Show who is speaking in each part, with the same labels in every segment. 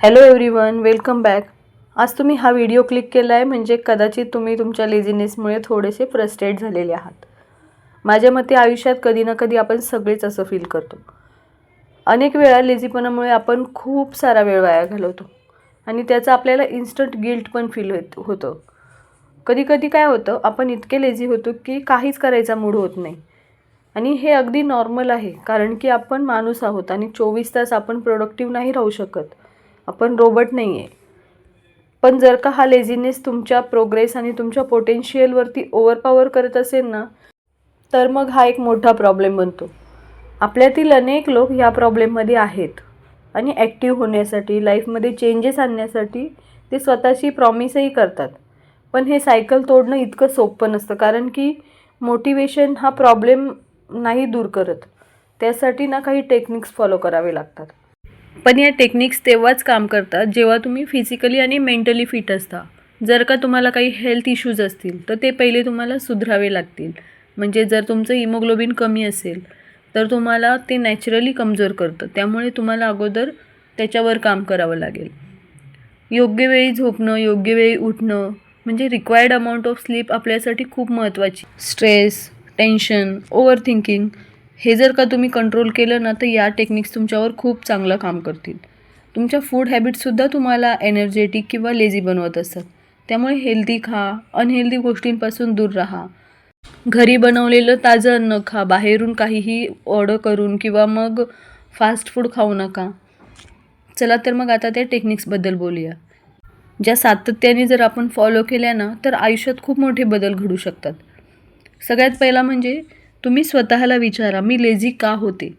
Speaker 1: Hello everyone welcome back आज तुम्ही हा व्हिडिओ क्लिक केला आहे म्हणजे कदाचित तुम्ही तुमच्या लेझिनेसमुळे थोडेसे फ्रस्ट्रेट झालेले आहात. माझ्या मते आयुष्यात कधी ना कधी आपण सगळेच असं फील करतो. अनेक वेळा लेझीपणामुळे आपण खूप सारा वेळ वाया घालवतो. आणि त्याचं आपल्याला इन्स्टंट गिल्ट पण फील होत होतं. कधी कधी काय होतं आपण इतके लेझी होतो की काहीच करायचा मूड होत नाही. आणि हे अगदी नॉर्मल आहे कारण की आपण माणूस आहोत आणि चोवीस तास आपण प्रोडक्टिव्ह नाही राहू शकत. आपण रोबोट नाही आहे पण जर का हा लेझीनेस तुमच्या प्रोग्रेस आणि तुमच्या पोटेन्शियलवरती ओव्हरपॉवर करत असेल ना तर मग हा एक मोठा प्रॉब्लेम बनतो. आपल्यातील अनेक लोक ह्या प्रॉब्लेममध्ये आहेत आणि ॲक्टिव्ह होण्यासाठी लाईफमध्ये चेंजेस आणण्यासाठी ते स्वतःची प्रॉमिसही करतात. पण हे सायकल तोडणं इतकं सोपं नसतं कारण की मोटिवेशन हा प्रॉब्लेम नाही दूर करत. त्यासाठी ना काही टेक्निक्स फॉलो करावे लागतात. पण या टेक्निक्स तेव्हाच काम करतात जेव्हा तुम्ही फिजिकली आणि मेंटली फिट असता. जर का तुम्हाला काही हेल्थ इश्यूज असतील तर ते पहिले तुम्हाला सुधरावे लागतील. म्हणजे जर तुमचं इमोग्लोबिन कमी असेल तर तुम्हाला ते नॅचरली कमजोर करतं. त्यामुळे तुम्हाला अगोदर त्याच्यावर काम करावं लागेल. योग्य वेळी झोपणं योग्य वेळी उठणं म्हणजे रिक्वायर्ड अमाऊंट ऑफ स्लीप आपल्यासाठी खूप महत्त्वाची स्ट्रेस टेन्शन ओव्हर थिंकिंग हे जर का तुम्ही कंट्रोल केलं ना तर या टेक्निक्स तुमच्यावर खूप चांगलं काम करतील. तुमच्या फूड हॅबिट्ससुद्धा तुम्हाला एनर्जेटिक किंवा लेझी बनवत असतात. त्यामुळे हेल्दी खा अनहेल्दी गोष्टींपासून दूर राहा. घरी बनवलेलं ताजं अन्न खा बाहेरून काहीही ऑर्डर करून किंवा मग फास्ट फूड खाऊ नका. चला तर मग आता त्या टेक्निक्सबद्दल बोलूया. ज्या सातत्याने जर आपण फॉलो केल्या ना तर आयुष्यात खूप मोठे बदल घडू शकतात. सगळ्यात पहिला म्हणजे तुम्ही स्वतःला विचारा मी लेझी का होते?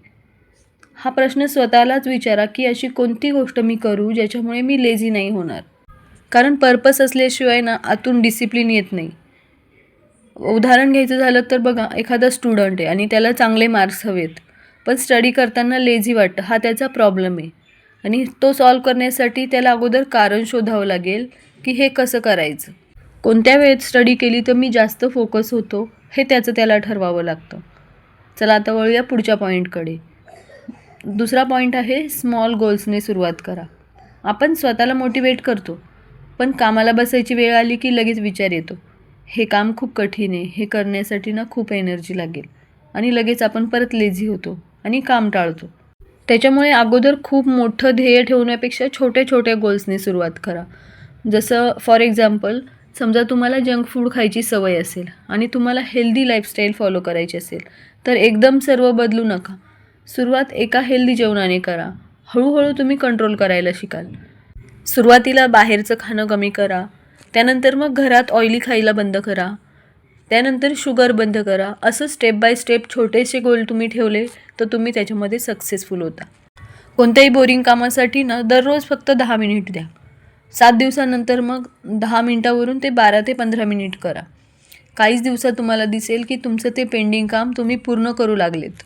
Speaker 1: हा प्रश्न स्वतःलाच विचारा की अशी कोणती गोष्ट मी करू ज्याच्यामुळे मी लेझी नाही होणार? कारण पर्पस असल्याशिवाय ना आतून डिसिप्लिन येत नाही. उदाहरण घ्यायचं झालं तर बघा एखादा स्टुडंट आहे आणि त्याला चांगले मार्क्स हवेत. पण स्टडी करताना लेझी वाटतं हा त्याचा प्रॉब्लेम आहे. आणि तो सॉल्व करण्यासाठी त्याला अगोदर कारण शोधावं लागेल की हे कसं करायचं. कोणत्या वेळेत स्टडी केली तर मी जास्त फोकस होतो? हे त्याचं त्याला ठरवावं लागतं. चला आता वळूया पुढच्या पॉईंटकडे दुसरा पॉईंट आहे स्मॉल गोल्सने सुरुवात करा. आपण स्वतःला मोटिवेट करतो पण कामाला बसायची वेळ आली की लगेच विचार येतो. हे काम खूप कठीण आहे हे करण्यासाठी ना खूप एनर्जी लागेल. आणि लगेच आपण परत लेझी होतो आणि काम टाळतो. त्याच्यामुळे अगोदर खूप मोठं ध्येय ठेवण्यापेक्षा छोट्या छोट्या गोल्सने सुरुवात करा. जसं फॉर एक्झाम्पल समजा तुम्हाला जंक फूड खायची सवय असेल आणि तुम्हाला हेल्दी लाईफस्टाईल फॉलो करायची असेल तर एकदम सर्व बदलू नका. सुरुवात एका हेल्दी जेवणाने करा. हळूहळू तुम्ही कंट्रोल करायला शिकाल. सुरुवातीला बाहेरचं खाणं कमी करा. त्यानंतर मग घरात ऑइली खायला बंद करा. त्यानंतर शुगर बंद करा. असं स्टेप बाय स्टेप छोटेसे गोल तुम्ही ठेवले तर तुम्ही त्याच्यामध्ये सक्सेसफुल होता. कोणत्याही बोरिंग कामासाठी ना दररोज फक्त दहा मिनिट द्या. सात दिवसानंतर मग दहा मिनटावरून ते बारा ते पंधरा मिनिट करा. काहीच दिवसात तुम्हाला दिसेल की तुमचं ते पेंडिंग काम तुम्ही पूर्ण करू लागलेत.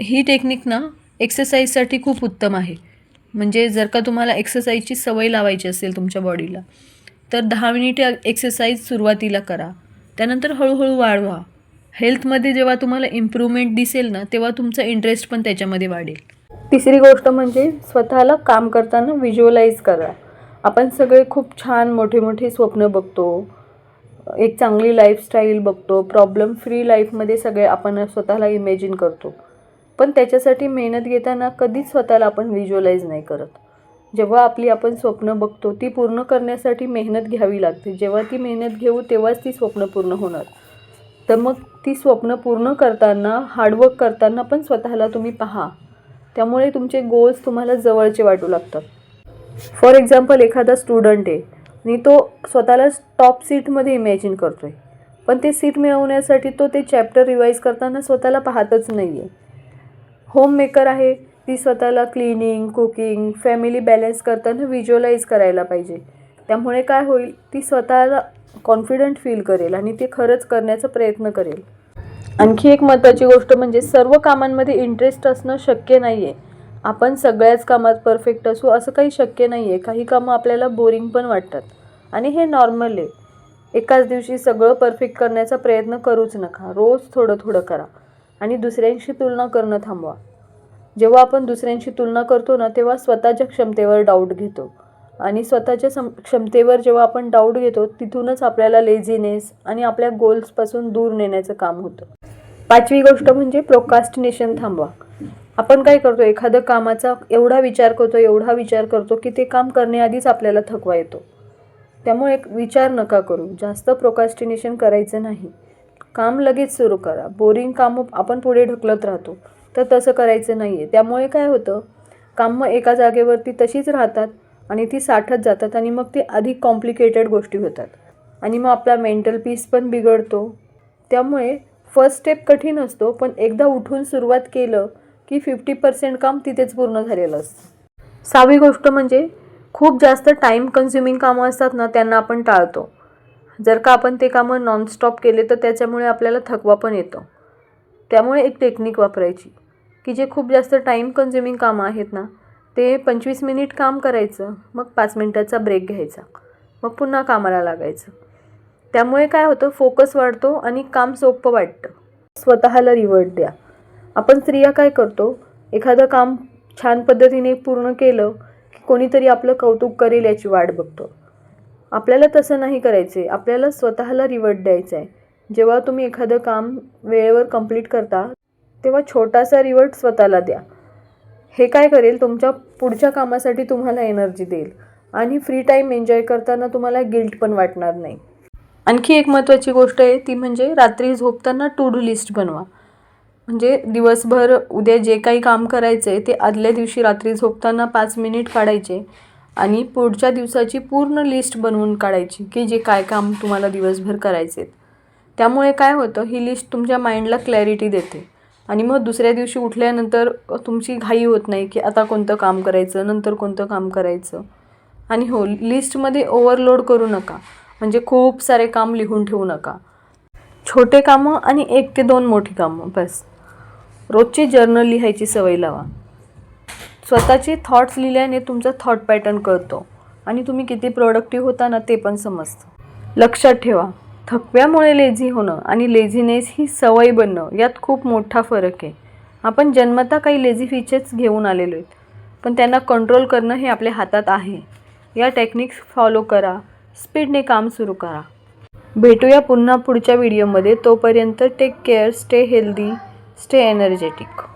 Speaker 1: ही टेक्निक ना एक्सरसाइजसाठी खूप उत्तम आहे. म्हणजे जर का तुम्हाला एक्सरसाइजची सवय लावायची असेल तुमच्या बॉडीला तर दहा मिनिट एक्सरसाइज सुरुवातीला करा. त्यानंतर हळूहळू वाढवा. हेल्थमध्ये जेव्हा तुम्हाला इम्प्रूव्हमेंट दिसेल ना तेव्हा तुमचा इंटरेस्ट पण त्याच्यामध्ये वाढेल. तिसरी गोष्ट म्हणजे स्वतःला काम करताना व्हिज्युअलाइज करा. आपण सगळे खूप छान मोठे मोठे स्वप्न बघतो. एक चांगली लाईफस्टाईल बघतो. प्रॉब्लेम फ्री लाईफमध्ये सगळे आपण स्वतःला इमॅजिन करतो. पण त्याच्यासाठी मेहनत घेताना कधीच स्वतःला आपण व्हिज्युअलाइज नाही करत. जेव्हा आपली आपण स्वप्न बघतो ती पूर्ण करण्यासाठी मेहनत घ्यावी लागते. जेव्हा ती मेहनत घेऊ तेव्हाच ती स्वप्न पूर्ण होणार. तर मग ती स्वप्न पूर्ण करताना हार्डवर्क करताना पण स्वतःला तुम्ही पहा. त्यामुळे तुमचे गोल्स तुम्हाला जवळचे वाटू लागतात. फॉर एक्झाम्पल एखादा स्टुडंट आहे आणि तो स्वतःला टॉप सीटमध्ये इमॅजिन करतो आहे पण ते सीट मिळवण्यासाठी तो ते चॅप्टर रिवाईज करताना स्वतःला पाहतच नाही आहे होममेकर आहे ती स्वतःला क्लिनिंग कुकिंग फॅमिली बॅलन्स करताना व्हिज्युअलाइज करायला पाहिजे. त्यामुळे काय होईल ती स्वतःला कॉन्फिडंट फील करेल आणि ते खरंच करण्याचा प्रयत्न करेल. आणखी एक महत्त्वाची गोष्ट म्हणजे सर्व कामांमध्ये इंटरेस्ट असणं शक्य नाही आहे आपण सगळ्याच कामात परफेक्ट असू असं काही शक्य नाही आहे काही कामं आपल्याला बोरिंग पण वाटतात. आणि हे नॉर्मल आहे. एकाच दिवशी सगळं परफेक्ट करण्याचा प्रयत्न करूच नका. रोज थोडं थोडं करा. आणि दुसऱ्यांशी तुलना करणं थांबवा. जेव्हा आपण दुसऱ्यांशी तुलना करतो ना तेव्हा स्वतःच्या क्षमतेवर डाऊट घेतो. आणि स्वतःच्या सम क्षमतेवर जेव्हा आपण डाऊट घेतो तिथूनच आपल्याला लेझीनेस आणि आपल्या गोल्सपासून दूर नेण्याचं काम होतं. पाचवी गोष्ट म्हणजे प्रोकास्टिनेशन थांबवा. आपण काय करतो? एखादं कामाचा एवढा विचार करतो एवढा विचार करतो की ते काम करण्याआधीच आपल्याला थकवा येतो. त्यामुळे एक विचार नका करू. जास्त प्रोकास्टिनेशन करायचं नाही. काम लगेच सुरू करा. बोरिंग कामं आपण पुढे ढकलत राहतो तर तसं करायचं नाही आहे त्यामुळे काय होतं? कामं एका जागेवरती तशीच राहतात आणि ती साठत जातात आणि मग ते अधिक कॉम्प्लिकेटेड गोष्टी होतात. आणि मग आपला मेंटल पीस पण बिघडतो. त्यामुळे फर्स्ट स्टेप कठीण असतो पण एकदा उठून सुरुवात केलं की फिफ्टी पर्सेंट काम तिथेच पूर्ण झालेलं असतं. सहावी गोष्ट म्हणजे खूप जास्त टाईम कन्झ्युमिंग कामं असतात ना त्यांना आपण टाळतो. जर का आपण ते कामं नॉनस्टॉप केले तर त्याच्यामुळे आपल्याला थकवा पण येतो. त्यामुळे एक टेक्निक वापरायची की जे खूप जास्त टाईम कन्झ्युमिंग कामं आहेत ना ते पंचवीस मिनिट काम करायचं मग पाच मिनिटाचा ब्रेक घ्यायचा मग पुन्हा कामाला लागायचं. त्यामुळे काय होतं फोकस वाढतो आणि काम सोपं वाटतं. स्वतःला रिवर्ट द्या. आपण स्त्रिया काय करतो? एखादं काम छान पद्धतीने पूर्ण केलं की कोणीतरी आपलं कौतुक करेल याची वाट बघतो. आपल्याला तसं नाही करायचं आहे. आपल्याला स्वतःला रिवर्ट द्यायचं आहे. जेव्हा तुम्ही एखादं काम वेळेवर कंप्लीट करता तेव्हा छोटासा रिवॉर्ड स्वतःला द्या. हे काय करेल? तुमच्या पुढच्या कामासाठी तुम्हाला एनर्जी देईल. आणि फ्री टाईम एन्जॉय करताना तुम्हाला गिल्ट पण वाटणार नाही. आणखी एक महत्त्वाची गोष्ट आहे ती म्हणजे रात्री झोपताना टू डू लिस्ट बनवा. म्हणजे दिवसभर उद्या जे काही काम करायचं आहे ते आदल्या दिवशी रात्री झोपताना पाच मिनिट काढायचे आणि पुढच्या दिवसाची पूर्ण लिस्ट बनवून काढायची की जे काय काम तुम्हाला दिवसभर करायचे आहेत त्यामुळे काय होतं ही लिस्ट तुमच्या माइंडला क्लॅरिटी देते. आणि मग दुसऱ्या दिवशी उठल्यानंतर तुमची घाई होत नाही की आता कोणतं काम करायचं नंतर कोणतं काम करायचं. आणि हो लिस्टमध्ये ओव्हरलोड करू नका. म्हणजे खूप सारे काम लिहून ठेवू नका. छोटे कामं आणि एक ते दोन मोठी कामं बस. रोजची जर्नल लिहायची सवय लावा. स्वतःचे थॉट्स लिहिल्याने तुमचा थॉट पॅटर्न कळतो आणि तुम्ही किती प्रोडक्टिव्ह होता ना ते पण समजतं. लक्षात ठेवा थकव्यामुळे लेझी होणं आणि लेझीनेस ही सवय बनणं यात खूप मोठा फरक आहे. आपण जन्मता काही लेझी फीचर्स घेऊन आलेलो आहेत पण त्यांना कंट्रोल करणं हे आपल्या हातात आहे. या टेक्निक्स फॉलो करा स्पीडने काम सुरू करा. भेटूया पुन्हा पुढच्या व्हिडिओमध्ये तोपर्यंत take care stay healthy stay energetic.